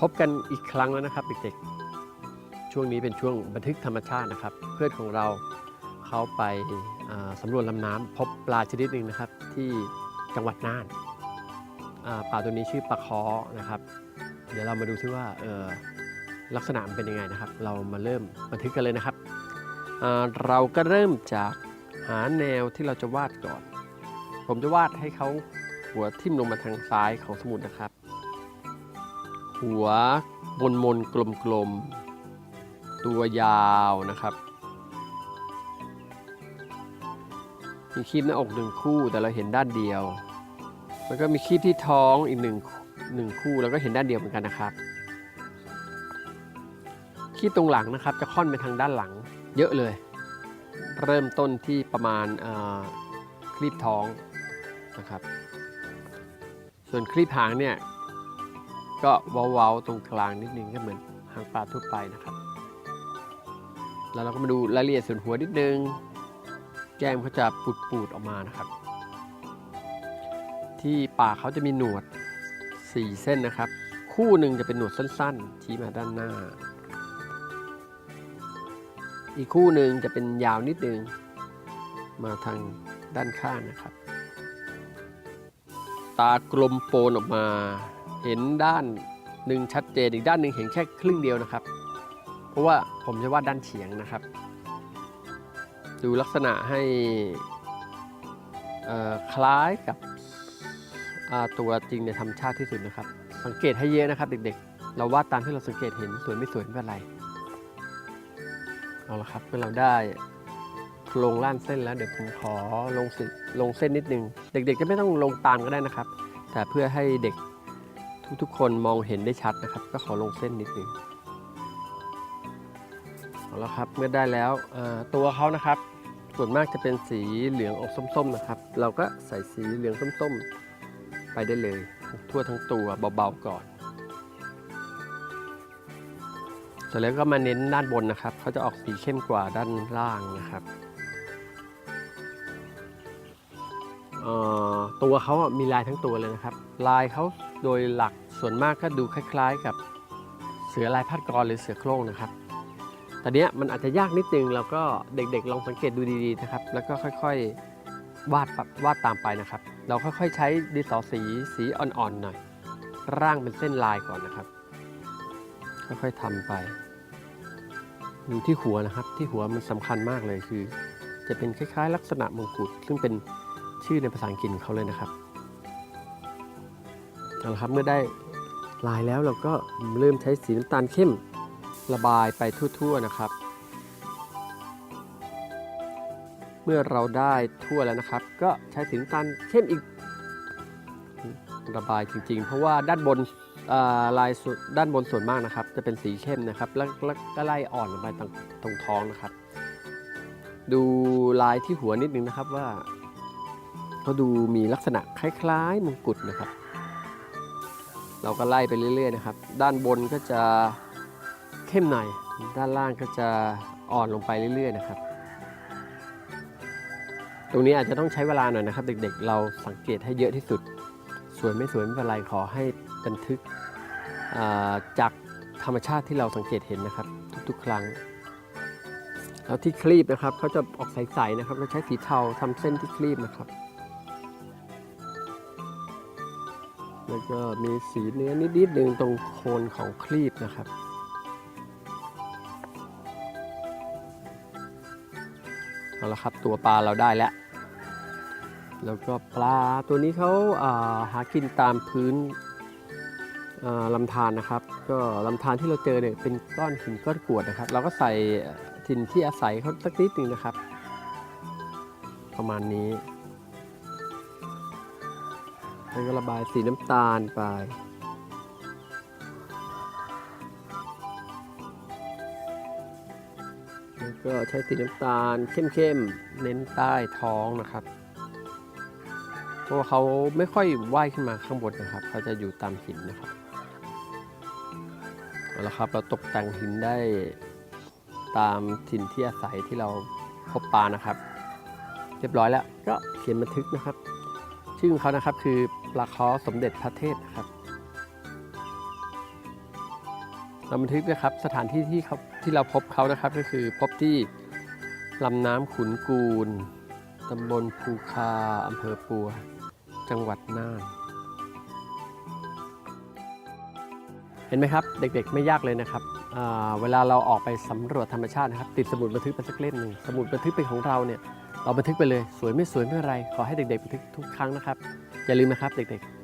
พบกันอีกครั้งแล้วนะครับเด็กๆ ช่วงนี้เป็นช่วงบันทึกธรรมชาตินะครับ เพื่อนของเราเขาไปสำรวจลำน้ำพบปลาชนิดหนึ่งนะครับ ที่จังหวัดน่านปลาตัวนี้ชื่อปลาคอนะครับ เดี๋ยวเรามาดูซิว่าลักษณะมันเป็นยังไงนะครับ เรามาเริ่มบันทึกกันเลยนะครับ เราก็เริ่มจากหาแนวที่เราจะวาดก่อน ผมจะวาดให้เขาหัวทิ่มลงมาทางซ้ายของสมุดนะครับ หัวมนมนกลมกลมตัวยาวนะครับ มีคีบหน้าอกหนึ่งคู่แต่เราเห็นด้านเดียว แล้วก็มีคีบที่ท้องอีกหนึ่งหนึ่งคู่แล้วก็เห็นด้านเดียวเหมือนกันนะครับ คีบตรงหลังนะครับจะค่อนไปทางด้านหลังเยอะเลย เริ่มต้นที่ประมาณคลีบท้องนะครับ ส่วนคลีบหางเนี่ย ก็เว้าๆตรงกลางนิดนึงก็เหมือนหางปลาทั่วไปนะครับ แล้วเราก็มาดูรายละเอียดส่วนหัวนิดนึง แก้มเขาจะปูดๆออกมานะครับ ที่ปากเขาจะมีหนวด 4 เส้นนะครับ คู่หนึ่งจะเป็นหนวดสั้นๆ ชี้มาด้านหน้า อีกคู่หนึ่งจะเป็นยาวนิดนึง มาทางด้านข้างนะครับ ตากลมโปนออกมา เห็นด้านหนึ่งชัดเจนอีกด้านหนึ่งเห็นแค่ครึ่งเดียวนะครับ เพราะว่าผมจะวาดด้านเฉียงนะครับ ดูลักษณะให้คล้ายกับตัวจริงในธรรมชาติที่สุดนะครับ สังเกตให้เยอะนะครับ เด็กๆ เราวาดตามที่เราสังเกตเห็นสวยไม่สวยไม่เป็นไรเอาละครับเมื่อเราได้โครงล่านเส้นแล้วเดี๋ยวผมขอลงสิลงเส้นนิดนึง เด็กๆก็ไม่ต้องลงตามก็ได้นะครับ แต่เพื่อให้เด็ก ทุกๆ คนมองเห็นได้ชัดนะครับ ก็ขอลงเส้นนิดนึงเอาละครับเมื่อได้แล้วตัวเขานะครับ ส่วนมากจะเป็นสีเหลืองออกส้มๆนะครับ เราก็ใส่สีเหลืองส้มๆ ไปได้เลย ทั่วทั้งตัวเบาๆก่อนเสร็จแล้วก็มาเน้นด้านบนนะครับเขาจะออกสีเข้มกว่าด้านล่างนะครับตัวเขามีลายทั้งตัวเลยนะครับ ลายเขา โดยหลักส่วนมากก็ดูคล้ายๆ กับเสือลายพัดกรหรือเสือโคร่งนะครับแต่เนี้ยมันอาจจะยากนิดนึงแล้วก็เด็กๆ ลองสังเกตดูดีๆนะครับ แล้วก็ค่อยๆวาดวาดตามไปนะครับ เราค่อยๆใช้ดินสอสีสีอ่อนๆหน่อย ร่างเป็นเส้นลายก่อนนะครับ ค่อยๆทำไปดูที่หัวนะครับ ที่หัวมันสำคัญมากเลยคือ จะเป็นคล้ายๆ ลักษณะมงกุฎซึ่งเป็นชื่อในภาษาอังกฤษของเขาเลยนะครับ เอาละครับเมื่อได้ลายแล้วเราก็เริ่มใช้สีน้ำตาลเข้มระบายไปทั่วๆนะครับ เมื่อเราได้ทั่วแล้วนะครับ ก็ใช้สีน้ำตาลเข้มอีกระบายจริง ๆ เพราะว่าด้านบนลายสุดด้านบนส่วนมากนะครับ จะเป็นสีเข้มนะครับ แล้วก็ไล่อ่อนลงไปตรงตรงท้องนะครับ ดูลายที่หัวนิดนึงนะครับว่าเขาดูมีลักษณะคล้ายๆมงกุฎนะครับ เราก็ไล่ไปเรื่อยๆนะครับ ด้านบนก็จะเข้มหน่อย ด้านล่างก็จะอ่อนลงไปเรื่อยๆนะครับ ตรงนี้อาจจะต้องใช้เวลาหน่อยนะครับ เด็กๆ เราสังเกตให้เยอะที่สุด สวยไม่สวยไม่เป็นไรขอให้บันทึกจากธรรมชาติที่เราสังเกตเห็นนะครับ ทุกๆ ครั้ง แล้วที่คลีบนะครับเขาจะออกใสๆนะครับ เราใช้สีเทาทำเส้นที่คลีบนะครับ แล้วก็มีสีเนื้อนิดๆหนึ่งตรงโคนของคลีบนะครับเอาละครับตัวปลาเราได้แล้ว แล้วก็ปลาตัวนี้เขาาหากินตามพื้นลำธารนะครับ ก็ลำธารที่เราเจอเนี่ยเป็นก้อนหินก้อนกรวดนะครับ เราก็ใส่ถิ่นที่อาศัยเขาสักนิดหนึ่งนะครับ ประมาณนี้ แล้วก็ระบายสีน้ำตาลไป แล้วก็ใช้สีน้ำตาลเข้มๆ เน้นใต้ท้องนะครับ เพราะเขาไม่ค่อยว่ายขึ้นมาข้างบนนะครับ เขาจะอยู่ตามหินนะครับเอาละครับเราตกแต่งหินได้ตามถิ่นที่อาศัยที่เราพบปลานะครับ เรียบร้อยแล้วก็เขียนบันทึกนะครับ ชื่อของเขานะครับคือ ปลาคอสมเด็จพระเทพครับเราบันทึกนะครับสถานที่ที่เขาที่เราพบเขานะครับก็คือพบที่ลำน้ำขุนกูลตำบลภูคาอำเภอปัว จังหวัดน่าน เห็นไหมครับ เด็กๆไม่ยากเลยนะครับเวลาเราออกไปสำรวจธรรมชาตินะครับ ติดสมุดบันทึกไปสักเล่มหนึ่งสมุดบันทึกเป็นของเราเนี่ยเราบันทึกไปเลย สวยไม่สวยไม่เป็นไร ขอให้เด็กๆบันทึกทุกครั้งนะครับ อย่าลืมนะครับเด็กๆ